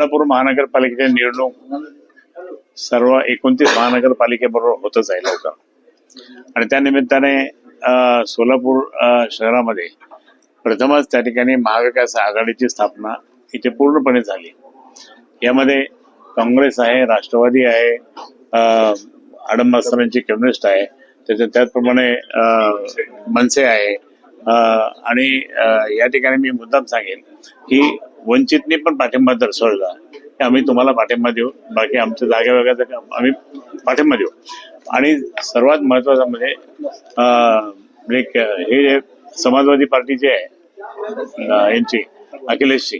महानगरपालिकेची निवडणूक सर्व एकोणतीस महानगरपालिकेबरोबर होतच आहे लवकर. आणि त्या निमित्ताने सोलापूर शहरामध्ये प्रथमच त्या ठिकाणी महाविकास आघाडीची स्थापना इथे पूर्णपणे झाली. यामध्ये काँग्रेस आहे राष्ट्रवादी आहे अ, कम्युनिस्ट आहे त्याच्या त्याचप्रमाणे मनसे आहे आणि या ठिकाणी मी मुद्दाम सांगेन की वंचितने पण पाठिंबा दर्शवला. की आम्ही तुम्हाला पाठिंबा देऊ. बाकी आमच्या जागे वगैरे आम्ही पाठिंबा देऊ. आणि सर्वात महत्वाचं म्हणजे, म्हणजे हे जे समाजवादी पार्टीचे आहे यांची अखिलेशची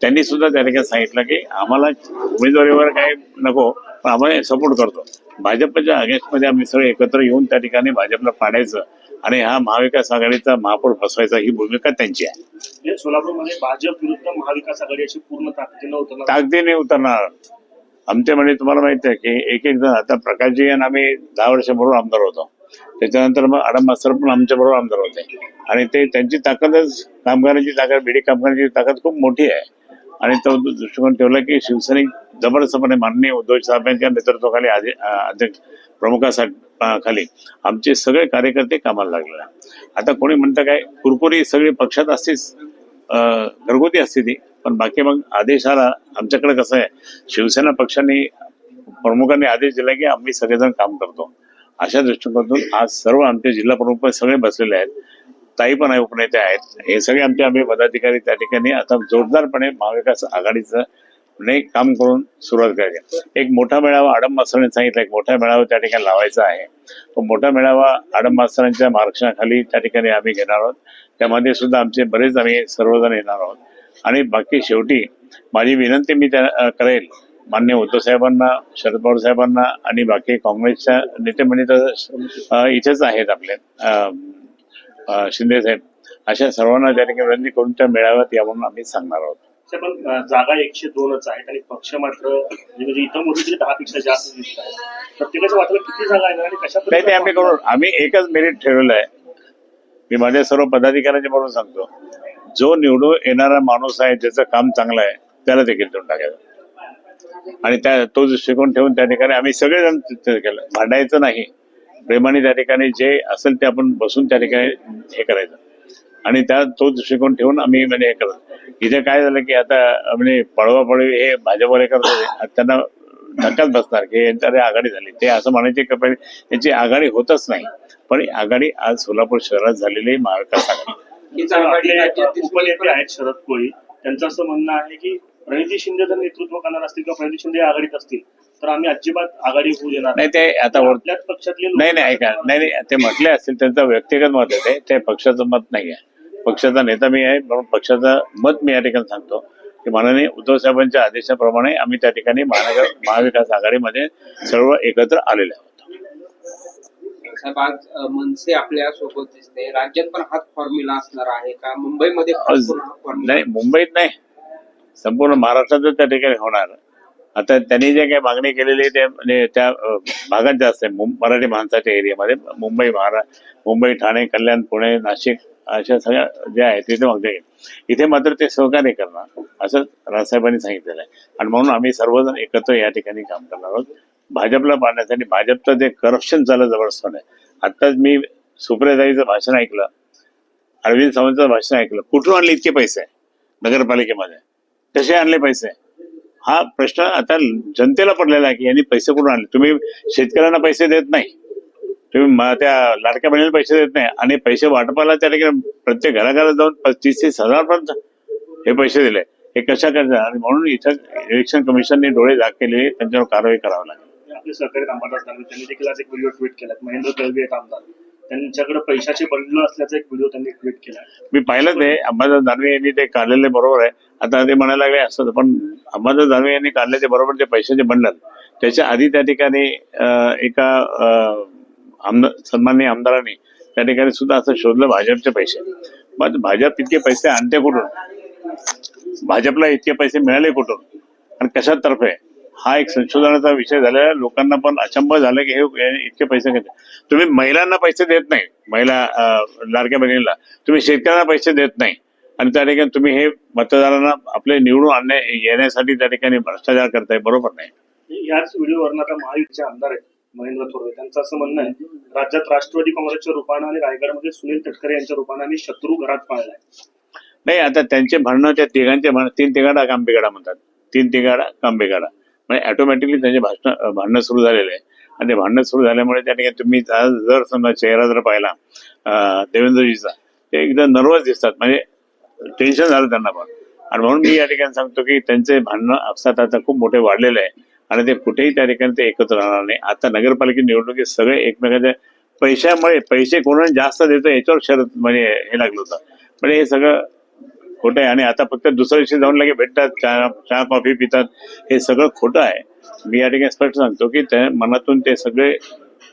त्यांनी सुद्धा त्या ठिकाणी सांगितलं की आम्हाला उमेदवारीवर काही नको पण आम्ही सपोर्ट करतो. भाजपच्या अगेन्स्टमध्ये आम्ही सगळे एकत्र येऊन त्या ठिकाणी भाजपला पाडायचं. आणि हा महाविकास आघाडीचा महापौर फसवायचा ही भूमिका त्यांची आहे. म्हणजे सोलापूरमध्ये भाजप विरुद्ध महाविकास आघाडी अशी पूर्ण ताकदीनं उतरणार. ताकदीने उतरणार. आमच्या म्हणजे तुम्हाला माहिती आहे की एक एक जण आता प्रकाशजी आणि आम्ही दहा वर्षाबरोबर आमदार होतो. त्याच्यानंतर मग आडम मास्तर पण आमच्या बरोबर आमदार होते. आणि ते त्यांची ताकदच कामगारांची ताकद बीडी कामगारांची ताकद खूप मोठी आहे. आणि तो दृष्टिकोन ठेवला की शिवसैनिक जबरदस्तपणे माननीय उद्धव साहेबांच्या नेतृत्वाखाली आधी अध्यक्ष प्रमुखासाठी खाली आमचे सगळे कार्यकर्ते कामाला लागले आता कोणी म्हणतं काय कुरकुरी सगळी पक्षात असतेच घरगुती असते ती पण बाकी मग आदेश आला आमच्याकडे कसं आहे शिवसेना पक्षाने प्रमुखांनी आदेश दिला की आम्ही सगळेजण काम करतो. अशा दृष्टिकोनातून आज सर्व आमचे जिल्हा प्रमुख सगळे बसलेले आहेत. ताई पण आहे उपनेते आहेत. हे सगळे आमचे आम्ही पदाधिकारी त्या ठिकाणी. आता जोरदारपणे महाविकास आघाडीचं ने काम करून सुरुवात करायची. एक मोठा मेळावा आडम मास्तरांनी सांगितलं एक मोठा मेळावा त्या ठिकाणी लावायचा आहे. तो मोठा मेळावा आडम मास्तरांच्या मार्गदर्शनाखाली त्या ठिकाणी आम्ही घेणार आहोत. त्यामध्ये सुद्धा आमचे बरेच आम्ही सर्वजण येणार आहोत. आणि बाकी शेवटी माझी विनंती मी त्या करेल मान्य उद्धव साहेबांना शरद पवार साहेबांना आणि बाकी काँग्रेसच्या नेते म्हणजे तर इथेच आहेत आपले. शिंदे साहेब. अशा सर्वांना त्या ठिकाणी विनंती करून त्या मेळाव्यात या म्हणून आम्ही सांगणार आहोत. पण जागा एकशे दोनच आहेत आणि पक्ष मात्र म्हणजे इथं मोठी दहा पेक्षा जास्त दिसत आहे प्रत्येकाच्या वाटलं किती जागा आहेत आणि कशा नाही आम्ही करून आम्ही एकच मेरिट ठेवलेलं आहे. मी माझ्या सर्व पदाधिकाऱ्यांच्या बरोबर सांगतो. जो निवडून येणारा माणूस आहे ज्याचं काम चांगलं आहे त्याला देखील देऊन टाकायचं. आणि त्या तो दृष्टिकोन ठेवून त्या ठिकाणी आम्ही सगळेजण केलं. भांडायचं नाही. प्रेमाने त्या ठिकाणी जे असेल ते आपण बसून त्या ठिकाणी हे करायचं. आणि त्या तो दृष्टिकोन ठेवून आम्ही म्हणजे हे करतो. इथे काय झालं की आता म्हणजे पळवा पळवी हे भाजपवाले करत त्यांना धक्काच बसणार की यांच्याकडे आघाडी झाली. ते असं म्हणायचे की पहिले यांची आघाडी होतच नाही. पण आघाडी आज सोलापूर शहरात झालेली महाविकास आघाडी. आहेत शरद कोळी त्यांचं असं म्हणणं आहे की प्रणिती शिंदे जर नेतृत्व करणार असतील किंवा प्रणिती शिंदे आघाडीत असतील तर आम्ही अजिबात आघाडी होऊ देणार नाही ते आता पक्षातले नाही नाही ऐका. नाही नाही ते म्हटले असतील त्यांचं व्यक्तिगत मत आहे ते. ते पक्षाचं मत नाही आहे पक्षाचा नेता मी आहे म्हणून पक्षाचं मत मी या ठिकाणी सांगतो. की माननीय उद्धव साहेबांच्या आदेशाप्रमाणे आम्ही त्या ठिकाणी महानगर महाविकास आघाडीमध्ये सर्व एकत्र आलेले आहोत. साहेब आज अ, मनसे आपल्यासोबत दिसते राज्यात पण हाच फॉर्म्युला असणार आहे का? मुंबईमध्ये नाही मुंबईत नाही. संपूर्ण महाराष्ट्रातच त्या ठिकाणी होणार. आता त्यांनी जे काही मागणी केलेली आहे ते म्हणजे त्या भागात जास्त आहे. मराठी माणसाच्या एरियामध्ये. मुंबई महारा मुंबई ठाणे कल्याण पुणे नाशिक अशा सगळ्या ज्या आहेत तिथे मागता येईल इथे मात्र ते सहकार्य करणार असं राजसाहेबांनी सांगितलेलं आहे. आणि म्हणून आम्ही सर्वजण एकत्र या ठिकाणी काम करणार आहोत. भाजपला पाडण्यासाठी भाजपचं जे करप्शन झालं जबरदस्त आहे आत्ताच मी सुप्रियाताईचं भाषण ऐकलं अरविंद सावंतचं भाषण ऐकलं. कुठून आणले इतके पैसे? नगरपालिकेमध्ये. कसे आणले पैसे? हा प्रश्न आता जनतेला पडलेला आहे की यांनी पैसे कुठून आणले? तुम्ही शेतकऱ्यांना पैसे देत नाही. तुम्ही त्या लाडक्या बहिणीला पैसे देत नाही. आणि पैसे वाटपाला त्या ठिकाणी प्रत्येक घराघरात जाऊन पस्तीस तीस हजार पर्यंत हे पैसे दिले. हे कशा करतात आणि म्हणून इथं इलेक्शन कमिशनने डोळे झाक केले त्यांच्यावर कारवाई करावी लागेल. आपले सहकारी अंबादास दानवे त्यांनी देखील आज एक व्हिडिओ ट्विट केला महेंद्र दळवी त्यांच्याकडे पैशाचे बंडल असल्याचा एक व्हिडिओ त्यांनी ट्विट केला. मी पाहिलं ते. अंबादास दानवे यांनी ते काढलेले बरोबर आहे. आता ते म्हणायला लागले असतं पण अंबादास दानवे यांनी काढले ते बरोबर ते पैशाचे बंडल. त्याच्या आधी त्या ठिकाणी एका आमदार सन्माननीय आमदारांनी त्या ठिकाणी सुद्धा असं शोधलं भाजपचे पैसे. मग भाजप इतके पैसे आणते कुठून? भाजपला इतके पैसे मिळाले कुठून? आणि कशातर्फे? हा एक संशोधनाचा विषय झालेला लोकांना पण अचंब झालं की हे इतके पैसे घेते तुम्ही महिलांना पैसे देत नाही. महिला लाडक्या बहिणीला तुम्ही शेतकऱ्यांना पैसे देत नाही. आणि त्या ठिकाणी तुम्ही हे मतदारांना आपले निवडून आणण्या येण्यासाठी त्या ठिकाणी भ्रष्टाचार करताय बरोबर नाही. याच व्हिडिओवर आता महायुतीचे आमदार आहेत. महेंद्र थोरवे. त्यांचं असं म्हणणं आहे राज्यात राष्ट्रवादी काँग्रेसच्या रूपानं आणि रायगडमध्ये सुनील तटकरे यांच्या रूपानं आम्ही शत्रू घरात पाळलाय नाही आता त्यांचे म्हणणं त्या तिघांचे भांडण तीन तिघाडा कांबेगाडा म्हणतात. तीन तिघाडा कांबेगाडा. म्हणजे ऑटोमॅटिकली त्यांचे भाषण भांडणं सुरू झालेले आहे. आणि ते भांडणं सुरू झाल्यामुळे त्या ठिकाणी तुम्ही आज जर समजा चेहरा जर पाहिला देवेंद्रजीचा ते एकदम नर्वस दिसतात. म्हणजे टेन्शन झालं त्यांना पण. आणि म्हणून मी या ठिकाणी सांगतो की त्यांचे भांडणं आपसात आता खूप मोठे वाढलेले आहे. आणि ते कुठेही त्या ठिकाणी ते एकत्र राहणार नाही. आता नगरपालिका निवडणुकीत सगळे एकमेकांच्या पैशामुळे पैसे कोणाला जास्त देतो याच्यावर शरद म्हणजे हे लागलं होतं. म्हणजे हे सगळं खोटं आहे. आणि आता फक्त दुसऱ्या दिवशी जाऊन लगे भेटतात चहा चहा कॉफी पितात. हे सगळं खोटं आहे. मी या ठिकाणी स्पष्ट सांगतो की त्या मनातून ते सगळे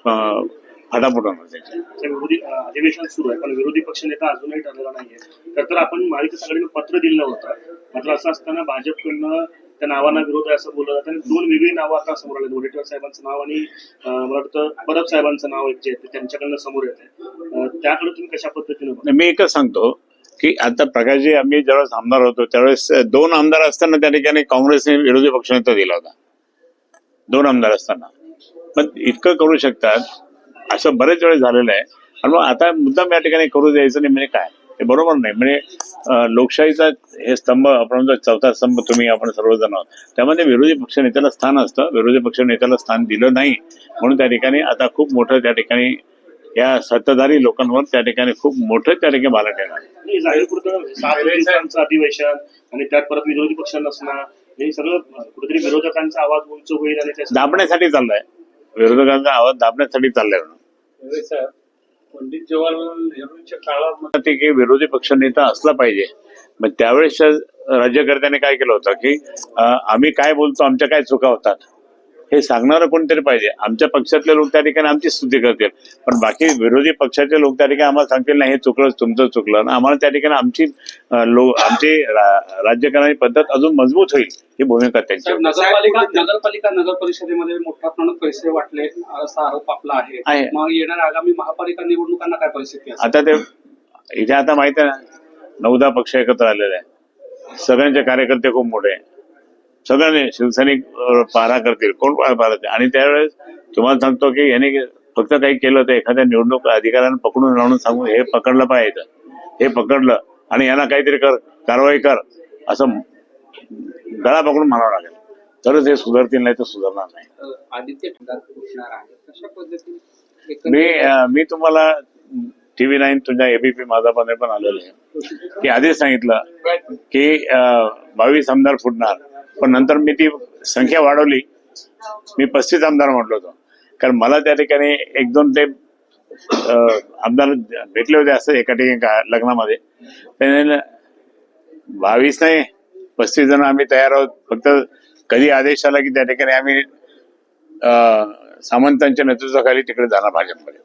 अं, होणार त्याचे विरोधी अधिवेशन सुरू आहे. पण विरोधी पक्षनेता अजूनही ठरलेला नाहीये. तर तर आपण महाविकास आघाडीनं पत्र दिलं होतं. मात्र असं असताना भाजपकडनं त्या नावांना विरोध आहे असं बोललं जातं. आणि दोन वेगळी नावं आता समोर आले वडेट्टीवार साहेबांचं नाव आणि मला वाटतं परब साहेबांचं नाव एक जे आहे ते त्यांच्याकडनं समोर येत आहे. त्याकडे तुम्ही कशा पद्धतीने मी एकच सांगतो की आता प्रकाशजी आम्ही ज्यावेळेस आमदार होतो त्यावेळेस दोन आमदार असताना त्या ठिकाणी काँग्रेसने विरोधी पक्षनेता दिला होता. दोन आमदार असताना. पण इतकं करू शकतात असं बरेच वेळेस झालेलं आहे. आणि मग आता मुद्दाम या ठिकाणी करू द्यायचं नाही म्हणजे काय? हे बरोबर नाही. म्हणजे लोकशाहीचा हे स्तंभ आपण म्हणतो चौथा स्तंभ तुम्ही आपण सर्वजण आहोत. त्यामध्ये विरोधी पक्ष नेत्याला स्थान असतं. विरोधी पक्ष नेत्याला स्थान दिलं नाही. म्हणून त्या ठिकाणी आता खूप मोठं त्या ठिकाणी या सत्ताधारी लोकांवर त्या ठिकाणी खूप मोठं त्या ठिकाणी बालट येणार अधिवेशन आणि त्यात परत विरोधी पक्ष नसणं हे सगळं कुठेतरी विरोधकांचा आवाज उंच होईल आणि दाबण्यासाठी चाललाय. विरोधकांचा आवाज दाबण्यासाठी चाललाय म्हणून. पंडित जवाहरलाल नेहरूंच्या काळात ते की विरोधी पक्षनेता असला पाहिजे. मग त्यावेळेस राज्यकर्त्याने काय केलं होतं की आम्ही काय बोलतो आमच्या काय चुका होतात? हे सांगणारं कोणतरी पाहिजे. आमच्या पक्षातले लोक त्या ठिकाणी आमची स्तुती करतील. पण बाकी विरोधी पक्षाचे लोक त्या ठिकाणी आम्हाला सांगतील नाही हे चुकलं तुमचं चुकलं. आम्हाला त्या ठिकाणी आमची अं, लो आमची राज्यकारणाची पद्धत अजून मजबूत होईल ही भूमिका त्यांची. नगरपालिका नगरपालिका नगर परिषदेमध्ये मोठ्या प्रमाणात पैसे वाटले असा आरोप आपला आहे. मग येणाऱ्या आगामी महापालिका निवडणुकांना काय परिस्थिती आता ते इथे आता माहिती आहे ना नऊदा पक्ष एकत्र आलेले आहे सगळ्यांचे कार्यकर्ते खूप मोठे आहे. सगळ्यांनी शिवसैनिक पारा करतील. कोण पारा करतील? आणि त्यावेळेस तुम्हाला सांगतो की यांनी फक्त काही केलं तर एखाद्या निवडणूक अधिकाऱ्यांना पकडून लावून सांगून हे पकडलं पाहिजे. हे पकडलं आणि यांना काहीतरी कर कारवाई कर असं गळा पकडून म्हणावं लागेल. तरच हे सुधारतील नाही तर सुधारणार नाही. आदित्य मी मी तुम्हाला टीव्ही नाईन तुझ्या एबीपी माझा पण आलेलं आहे. की आधीच सांगितलं की बावीस आमदार फुटणार. पण नंतर मी ती संख्या वाढवली. मी पस्तीस आमदार म्हटलो होतो. कारण मला त्या ठिकाणी एक दोन ते आमदार भेटले होते असं एका ठिकाणी का- लग्नामध्ये. त्याने बावीस नाही पस्तीस जण आम्ही तयार आहोत. फक्त कधी आदेश आला की त्या ठिकाणी आम्ही सामंतांच्या नेतृत्वाखाली तिकडे जाणार भाजपमध्ये.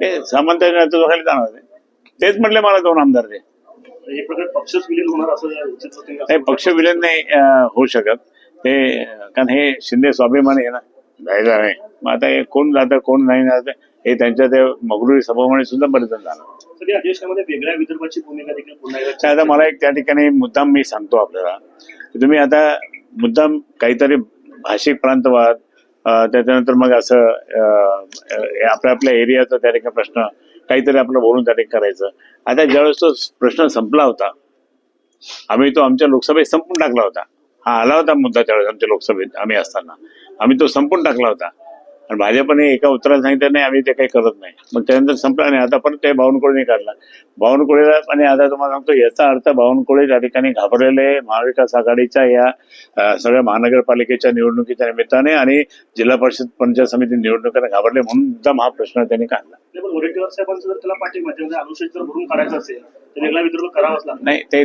ते सामंतांच्या नेतृत्वाखाली जाणार. तेच म्हटले मला दोन आमदार ते एक प्रकारे पक्षच विलीन होणार असं उचित होते नाही पक्ष विलीन नाही होऊ शकत. ते कारण हे शिंदे स्वाभिमानी आहे ना. जायचं नाही मग आता हे कोण जातं कोण नाही जातं हे त्यांच्या ते मगरुरी सभामुळे सुद्धा बरेच जण जाणार तरी अधिवेशनामध्ये वेगळ्या विदर्भाची भूमिका देखील पुन्हा आता मला एक त्या ठिकाणी मुद्दाम मी सांगतो आपल्याला. की तुम्ही आता मुद्दाम काहीतरी भाषिक प्रांतवाद त्याच्यानंतर मग असं आपल्या आपल्या एरियाचा त्या ठिकाणी प्रश्न काहीतरी आपलं बोलून त्याने करायचं. आता ज्यावेळेस तो प्रश्न संपला होता आम्ही तो आमच्या लोकसभेत संपून टाकला होता. हा आला होता मुद्दा त्यावेळेस आमच्या लोकसभेत आम्ही असताना. आम्ही तो संपून टाकला होता. आणि भाजपने एका उत्तरात सांगितलं नाही आम्ही ते काही करत नाही. मग त्यानंतर संपला नाही आता परत ते बावनकुळेने काढला. बावनकुळेला आणि आता तुम्हाला सांगतो याचा अर्थ बावनकुळे त्या ठिकाणी घाबरलेले महाविकास आघाडीच्या या सगळ्या महानगरपालिकेच्या निवडणुकीच्या निमित्ताने आणि जिल्हा परिषद पंचायत समिती निवडणुकीला घाबरले म्हणून मुद्दाम हा प्रश्न त्यांनी काढला. नाही, त्याला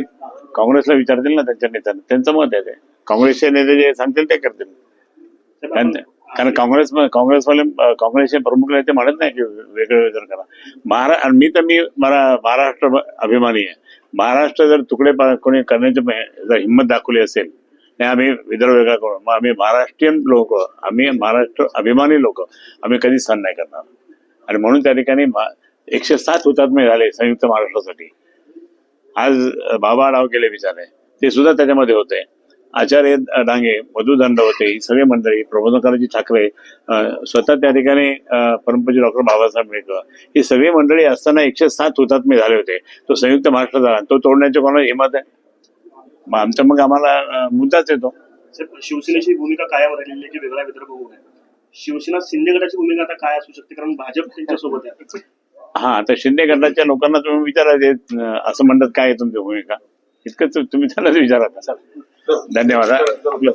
असेल ते काँग्रेसला विचारतील ना त्यांच्या नेत्यांना. त्यांचं मत आहे ते. काँग्रेसचे नेते जे सांगतील ते करतील. कारण काँग्रेस काँग्रेसवाले काँग्रेसचे प्रमुख नेते म्हणत नाही की वेगळे वेगळं करा. महारा आणि मी तर मी मला महाराष्ट्र अभिमानी आहे. महाराष्ट्र जर तुकडे कोणी करण्याची जर हिंमत दाखवली असेल नाही आम्ही विदर्भ वेगळा करू. मग आम्ही महाराष्ट्रीयन लोक आम्ही महाराष्ट्र अभिमानी लोक आम्ही कधीच सहन नाही करणार. आणि म्हणून त्या ठिकाणी मा- एकशे सात हुतात्मे झाले संयुक्त महाराष्ट्रासाठी. आज बाबा डाव केले विचारे ते सुद्धा त्याच्यामध्ये होते. आचार्य डांगे मधु दंड होते ही सगळी मंडळी प्रबोधनकाराजी ठाकरे स्वतः त्या ठिकाणी अ, परमपूज्य डॉक्टर बाबासाहेब आंबेडकर. ही सगळी मंडळी असताना एकशे सात हुतात्मे झाले होते. तो संयुक्त महाराष्ट्र झाला. तो तोडण्याचे कोणाला हिंमत आहे. मग आमचा मग आम्हाला मुद्दाच येतो. शिवसेनेची भूमिका कायम राहिलेली की वेगळा विदर्भ होऊ शिवसेना शिंदे गटाची भूमिका आता काय असू शकते? कारण भाजप त्यांच्यासोबत आहे. हा आता शिंदे गटाच्या लोकांना तुम्ही विचारायचे अ, असं म्हणतात काय तुमची भूमिका? इतकंच तुम्ही त्यांनाच विचारा धन्यवाद हा.